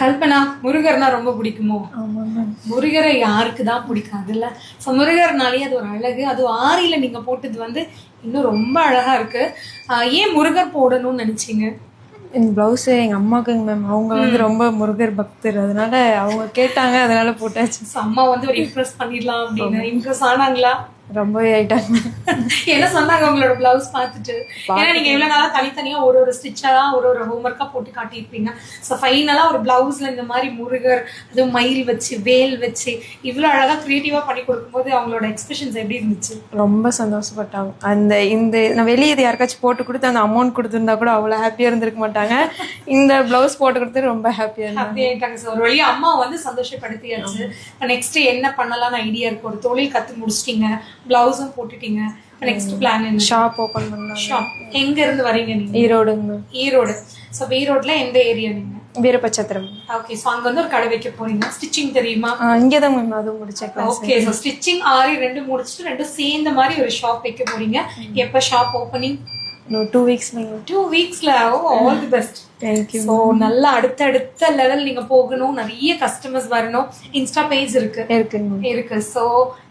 கல்பனா முருகர்னா ரொம்ப பிடிக்குமோ? முருகரை யாருக்கு தான் பிடிக்காது இல்ல? ஸோ முருகர்னாலே அது ஒரு அழகு. அது ஆரியில நீங்க போட்டது வந்து இன்னும் ரொம்ப அழகா இருக்கு. ஏன் முருகர் போடணும்னு நினைச்சீங்க? இந்த ப்ளவுஸு எங்கள் அம்மாவுக்குங்க மேம் அவங்க வந்து ரொம்ப முருகர் பக்தர். அதனால அவங்க கேட்டாங்க அதனால போட்டாச்சு. அம்மா வந்து ஒரு இம்ப்ரெஸ் பண்ணிடலாம் அப்படின்னு. இம்ப்ரெஸ் ஆனாங்களா? ரொம்பவே ஆயிட்டாங்க. என்ன சொன்னாங்க உங்களோட பிளவுஸ் பார்த்துட்டு? ஏன்னா நீங்க இவ்வளவு நாளா தனித்தனியா ஒரு ஒரு ஸ்டிச்சா ஒரு ஒரு ஹோம்ஒர்க்கா போட்டு காட்டியிருப்பீங்க. ஸோ ஃபைனலா ஒரு பிளவுஸ்ல இந்த மாதிரி முருகர் அதுவும் மயில் வச்சு வேல் வச்சு இவ்வளவு அழகா கிரியேட்டிவா பண்ணி கொடுக்கும்போது அவங்களோட எக்ஸ்பிரஷன்ஸ் எப்படி இருந்துச்சு? ரொம்ப சந்தோஷப்பட்டாங்க. அந்த இந்த நான் வெளியே இது யாருக்காச்சும் போட்டு கொடுத்து அந்த அமௌண்ட் கொடுத்துருந்தா கூட அவ்வளோ ஹாப்பியாக இருந்திருக்க மாட்டாங்க. இந்த ப்ளவுஸ் போட்டு கொடுத்து ரொம்ப ஹாப்பியாக இருந்தாங்க. ஒரு வழியா அம்மா வந்து சந்தோஷப்படுத்தியாச்சு. நெக்ஸ்ட் என்ன பண்ணலாம்னு ஐடியா இருக்கு. ஒரு தொழில் கத்து முடிச்சிட்டீங்க. பிளவுஸும் போட்டுட்டீங்க. நெக்ஸ்ட் பிளான் என்ன? ஷாப் ஓப்பன் பண்ணலாம் ஷாப் எங்க இருந்து வரீங்க நீங்க? ஈரோடுங்க. ஈரோடு. ஸோ ஈரோட்ல எந்த ஏரியா நீங்க? வீரபச்சத்திரம். ஓகே ஸோ அங்க வந்து ஒரு கடை வைக்க போறீங்க. ஸ்டிச்சிங் தெரியுமா? இங்கே தான் மேம். அதுவும் முடிச்ச கிளாஸ் ஓகே ஸோ ஸ்டிச்சிங் ஆரி ரெண்டு முடிச்சுட்டு ரெண்டும் சேர்ந்த மாதிரி ஒரு ஷாப் வைக்க போறீங்க. எப்போ ஷாப் ஓப்பனிங் இன்னும் டூ வீக்ஸ் நீங்கள் two வீக்ஸ்ல all the best thank you so நல்லா அடுத்தடுத்த லெவல் நீங்க போகணும். நிறைய கஸ்டமர்ஸ் வரணும். இன்ஸ்டா பேஜ் இருக்கு. இருக்குங்க மேம் இருக்கு. ஸோ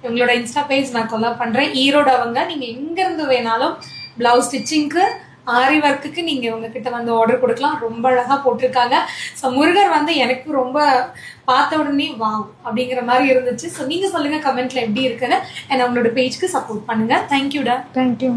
இவங்களோட இன்ஸ்டா பேஜ் நான் கொல்லா பண்றேன். ஈரோடு அவங்க நீங்க எங்க இருந்து வேணாலும் பிளவுஸ் ஸ்டிச்சிங்க்கு ஆரி ஒர்க்குக்கு நீங்க இவங்க கிட்ட வந்து ஆர்டர் கொடுக்கலாம். ரொம்ப அழகா போட்டிருக்காங்க. ஸோ முருகர் வந்து எனக்கு ரொம்ப பார்த்த உடனே வாவ் அப்படிங்கிற மாதிரி இருந்துச்சு. ஸோ நீங்க சொல்லுங்க கமெண்ட்ல எப்படி இருக்குன்னு. அண்ட் அவங்களோட பேஜ்க்கு சப்போர்ட் பண்ணுங்க. தேங்க்யூடா தேங்க்யூ